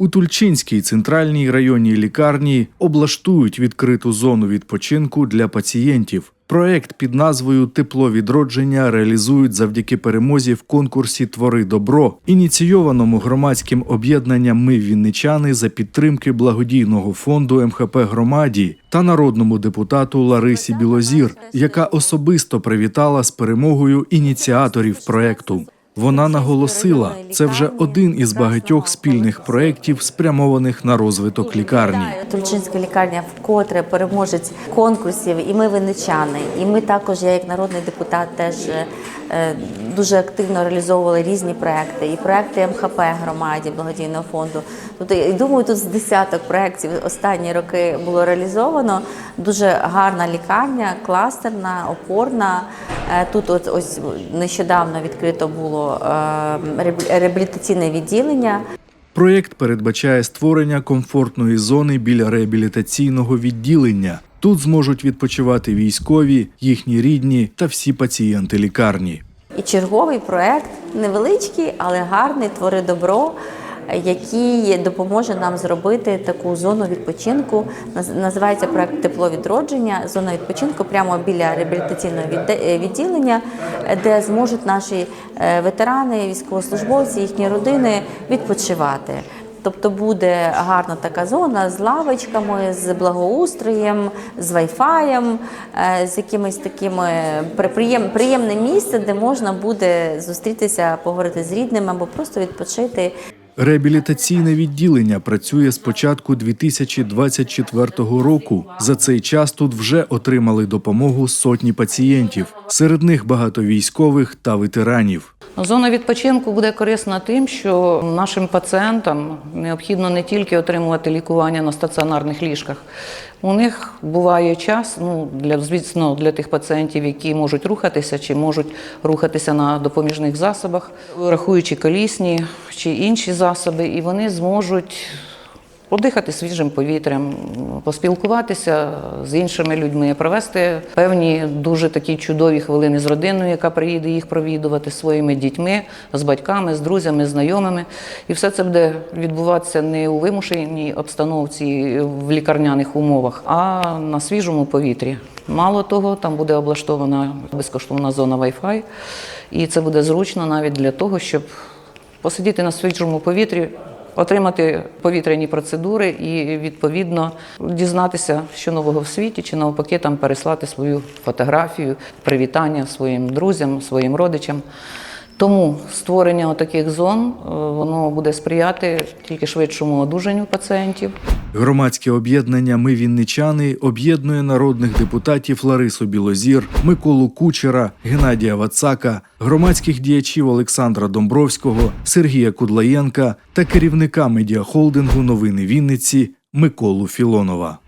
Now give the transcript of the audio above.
У Тульчинській центральній районній лікарні облаштують відкриту зону відпочинку для пацієнтів. Проект під назвою Тепло відродження реалізують завдяки перемозі в конкурсі Твори добро, ініційованому громадським об'єднанням Ми Вінничани за підтримки благодійного фонду МХП громаді та народному депутату Ларисі Білозір, яка особисто привітала з перемогою ініціаторів проекту. Вона наголосила, це вже один із багатьох спільних проєктів, спрямованих на розвиток лікарні. Тульчинська лікарня вкотре переможець конкурсів, і ми винничани. І ми також, я як народний депутат, теж е, дуже активно реалізовували різні проекти. І проекти МХП громаді благодійного фонду. Тобто, і думаю, тут з десяток проєктів останні роки було реалізовано. Дуже гарна лікарня, кластерна, опорна. Е, Тут от ось нещодавно відкрито було е, реабілітаційне відділення. Проєкт передбачає створення комфортної зони біля реабілітаційного відділення. Тут зможуть відпочивати військові, їхні рідні та всі пацієнти лікарні. І черговий проект невеличкий, але гарний твори добро, який допоможе нам зробити таку зону відпочинку. Наз- Називається проект Тепло відродження. Зона відпочинку прямо біля реабілітаційного е, відділення, де зможуть наші е, ветерани, військовослужбовці, їхні родини відпочивати. Тобто буде гарна така зона з лавочками, з благоустроєм, з вайфаєм, е, з якимись такими при- приєм, приємне місце, де можна буде зустрітися, поговорити з рідними або просто відпочити. Реабілітаційне відділення працює з початку 2024 року. За цей час тут вже отримали допомогу сотні пацієнтів. Серед них багато військових та ветеранів. Зона відпочинку буде корисна тим, що нашим пацієнтам необхідно не тільки отримувати лікування на стаціонарних ліжках. У них буває час, ну для звісно, для тих пацієнтів, які можуть рухатися чи можуть рухатися на допоміжних засобах, рахуючи колісні чи інші засоби, і вони зможуть подихати свіжим повітрям, поспілкуватися з іншими людьми, провести певні дуже такі чудові хвилини з родиною, яка приїде їх провідувати своїми дітьми, з батьками, з друзями, знайомими. І все це буде відбуватися не у вимушеній обстановці в лікарняних умовах, а на свіжому повітрі. Мало того, там буде облаштована безкоштовна зона Wi-Fi, і це буде зручно навіть для того, щоб посидіти на свіжому повітрі, отримати повітряні процедури і відповідно дізнатися, що нового в світі, чи навпаки там переслати свою фотографію, привітання своїм друзям, своїм родичам. Тому створення таких зон е, воно буде сприяти тільки швидшому одужанню пацієнтів. Громадське об'єднання Ми Вінничани об'єднує народних депутатів Ларису Білозір, Миколу Кучера, Геннадія Вацака, громадських діячів Олександра Домбровського, Сергія Кудлаєнка та керівника медіахолдингу Новини Вінниці Миколу Філонова.